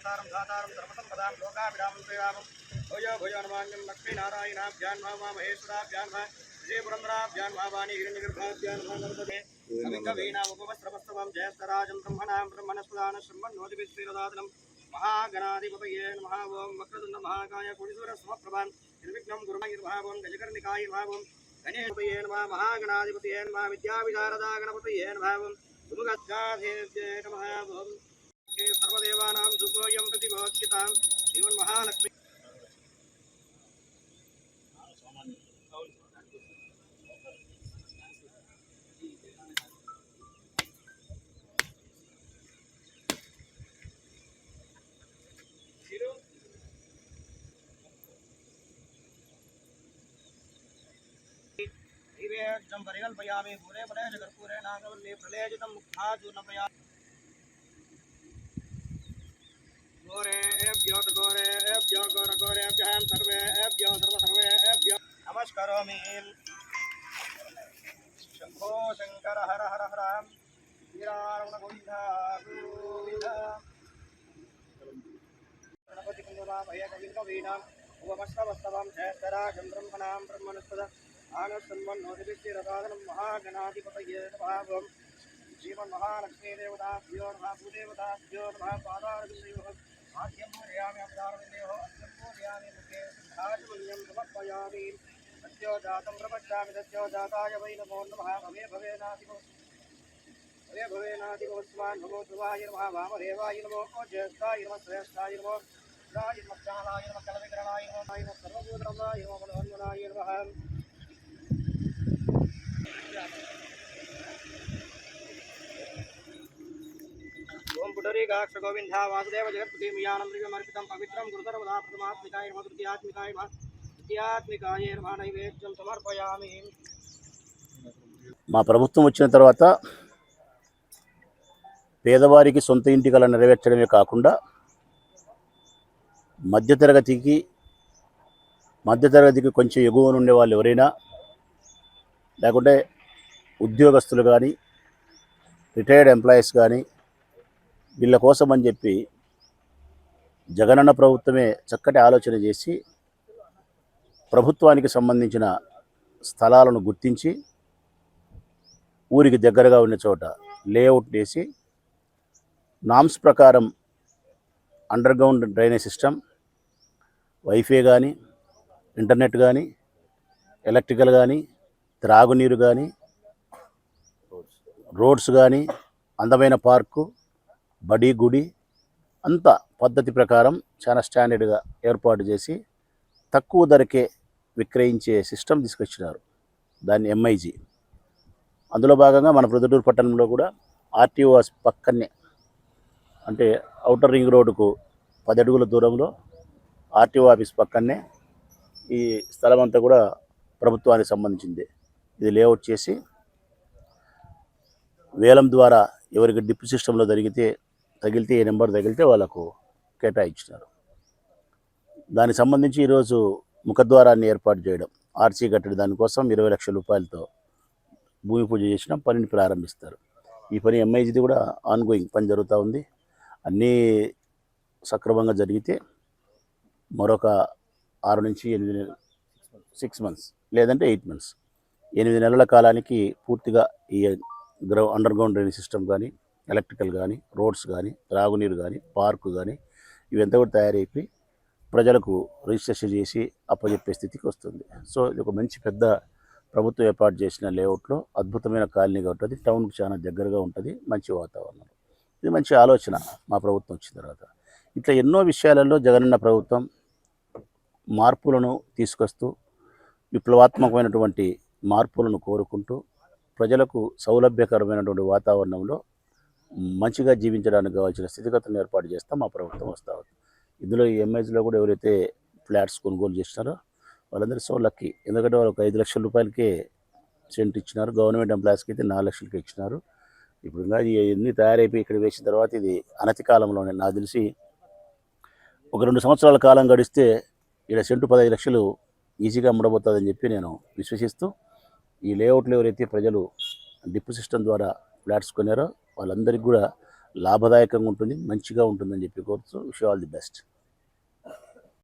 ప్రదాం లోకాభిరామం శ్రీరామం భూయో భూయో నమాన్యం లక్ష్మీనారాయణాభ్యాన్ భా మహేశ్వరాభ్యాన్ భా విజయపురంధరాభ్యాన్ భా వాణి హిరణ్యగర్భాభ్యాన్ భా నర్మదే కవికవీనాముపవస్త్రవస్తవం జయస్తరాజం బ్రహ్మణాం బ్రహ్మణస్వదాన శృణ్వన్నోదిభిశ్రీరదాదనం మహాగణాధిపతయే నమః. ఓం వక్రతుండ మహాకాయ కుడిసూర సమప్రభాన్ నిర్విఘ్నం గురుమయుర్భావం గజకర్ణికాయుర్భావం. గణేశపతయే నమః. మహాగణాధిపతయే నమః. విద్యావిశారదా గణపతయే నమః. సుముఖాధేవ్యే నమః. ఓం. ప్రతిభోక్యతాం శ్రీమన్మహాలక్ష్మి नैवेद्यं परिकल्पयामि पूरे फलेश कर्पूरे नागवल्ली प्रलेजितं मुक्ताचूर्णप्रयामि घोरेभ्यो नमस्करोमि शम्भो शङ्कर हर हर हर गणपतिकुन्दुरामयकविन्दवीनाम् उपमस्तवस्तवं शयस्तराजं ब्रह्मणां ब्रह्मणस्पद आनसन्मन्नोदिभिश्चिरसाधनं महागणाधिपतये नमः श्रीमन्महालक्ष्मीदेवताभ्यो नमः भूदेवताभ्यो नमः पादारविषयो भाग्यं पूरयामि अपदारविन्दयोः अत्यं पूरयामि मुखे सिद्धाचमन्यं समर्पयामि सत्यो जातं प्रपश्यामि सत्यो जाताय वै नमो नमः भवे भवेनाधिपो भवे भवेनाधिपोस्मान् नमो ध्रुवाय नमः वामदेवाय नमो ज्येष्ठाय नमः श्रेष्ठाय नमो राय नमः कालाय नमः कलविकरणाय नमः नाय नमः सर्वभूतरमणाय नमः मनोन्मनाय नमः ఓం పుటరీకాక్ష గోవింద వాసుదేవ జగత్పతి మియానం పవిత్రం గురుతర్వదా ప్రథమాత్మికాయ నమ తృతీయాత్మికాయ నమ తృతీయాత్మికాయ నమ నైవేద్యం సమర్పయామి మా ప్రభుత్వం వచ్చిన తర్వాత పేదవారికి సొంత ఇంటి కళ నెరవేర్చడమే కాకుండా మధ్యతరగతికి మధ్యతరగతికి కొంచెం ఎగువన ఉండే వాళ్ళు ఎవరైనా లేకుంటే ఉద్యోగస్తులు కానీ రిటైర్డ్ ఎంప్లాయీస్ కానీ వీళ్ళ కోసం అని చెప్పి జగనన్న ప్రభుత్వమే చక్కటి ఆలోచన చేసి ప్రభుత్వానికి సంబంధించిన స్థలాలను గుర్తించి ఊరికి దగ్గరగా ఉన్న చోట లేఅవుట్ వేసి నామ్స్ ప్రకారం under ground drainage system wifi కానీ ఇంటర్నెట్ కానీ ఎలక్ట్రికల్ కానీ త్రాగునీరు కానీ రోడ్స్ కానీ అందమైన పార్కు బడి గుడి అంత పద్ధతి ప్రకారం చాలా స్టాండర్డ్గా ఏర్పాటు చేసి తక్కువ ధరకే విక్రయించే సిస్టమ్ తీసుకొచ్చినారు దాన్ని ఎంఐజీ అందులో భాగంగా మన ప్రొద్దుటూరు పట్టణంలో కూడా ఆర్టీఓ పక్కనే అంటే అవుటర్ రింగ్ రోడ్డుకు పది అడుగుల దూరంలో ఆర్టీఓ ఆఫీస్ పక్కనే ఈ స్థలం అంతా కూడా ప్రభుత్వానికి సంబంధించింది. ఇది లేఅవుట్ చేసి వేలం ద్వారా ఎవరికి డిప్ సిస్టంలో జరిగితే తగిలితే ఏ నెంబర్ తగిలితే వాళ్ళకు కేటాయించినారు. దానికి సంబంధించి ఈరోజు ముఖద్వారాన్ని ఏర్పాటు చేయడం ఆర్సీ కట్టడి దానికోసం ఇరవై లక్షల రూపాయలతో భూమి పూజ చేసిన పనిని ప్రారంభిస్తారు. ఈ పని ఎంఐజీది కూడా ఆన్గోయింగ్ పని జరుగుతూ ఉంది. అన్నీ సక్రమంగా జరిగితే మరొక ఆరు నుంచి ఎనిమిది సిక్స్ మంత్స్ లేదంటే ఎయిట్ మంత్స్ ఎనిమిది నెలల కాలానికి పూర్తిగా ఈ గ్రౌ అండర్ గ్రౌండ్ డ్రైనేజ్ సిస్టమ్ కానీ ఎలక్ట్రికల్ కానీ రోడ్స్ కానీ త్రాగునీరు కానీ పార్కు కానీ ఇవంతా కూడా తయారైపోయి ప్రజలకు రిజిస్ట్రేషన్ చేసి అప్పచెప్పే స్థితికి వస్తుంది. సో ఇది ఒక మంచి పెద్ద ప్రభుత్వం ఏర్పాటు చేసిన లేఅవుట్లో అద్భుతమైన కాలనీగా ఉంటుంది టౌన్కి చాలా దగ్గరగా ఉంటుంది మంచి వాతావరణం ఇది మంచి ఆలోచన మా ప్రభుత్వం వచ్చిన తర్వాత. ఇట్లా ఎన్నో విషయాలలో జగనన్న ప్రభుత్వం మార్పులను తీసుకొస్తూ విప్లవాత్మకమైనటువంటి మార్పులను కోరుకుంటూ ప్రజలకు సౌలభ్యకరమైనటువంటి వాతావరణంలో మంచిగా జీవించడానికి కావాల్సిన స్థితిగతులను ఏర్పాటు చేస్తాం మా ప్రభుత్వం వస్తూ ఉంది. ఇందులో ఈ ఎంఐజ్లో కూడా ఎవరైతే ఫ్లాట్స్ కొనుగోలు చేసినారో వాళ్ళందరూ సో లక్కీ. ఎందుకంటే వాళ్ళు ఒక ఐదు లక్షల రూపాయలకే సెంట్ ఇచ్చినారు. గవర్నమెంట్ ఎంప్లాయీస్కి అయితే నాలుగు లక్షలకి ఇచ్చినారు. ఇప్పుడు ఇంకా ఇవన్నీ తయారైపోయి ఇక్కడ వేసిన తర్వాత ఇది అనతి కాలంలోనే. నాకు తెలిసి ఒక రెండు సంవత్సరాల కాలం గడిస్తే ఇక్కడ సెంటు పదహైదు లక్షలు ఈజీగా అమ్మడబోతుందని చెప్పి నేను విశ్వసిస్తూ ఈ లేఅవుట్లు ఎవరైతే ప్రజలు డిప్ సిస్టమ్ ద్వారా ఫ్లాట్స్ కొనారో వాళ్ళందరికీ కూడా లాభదాయకంగా ఉంటుంది మంచిగా ఉంటుందని చెప్పి కోరుతూ విష్ ఆల్ ది బెస్ట్.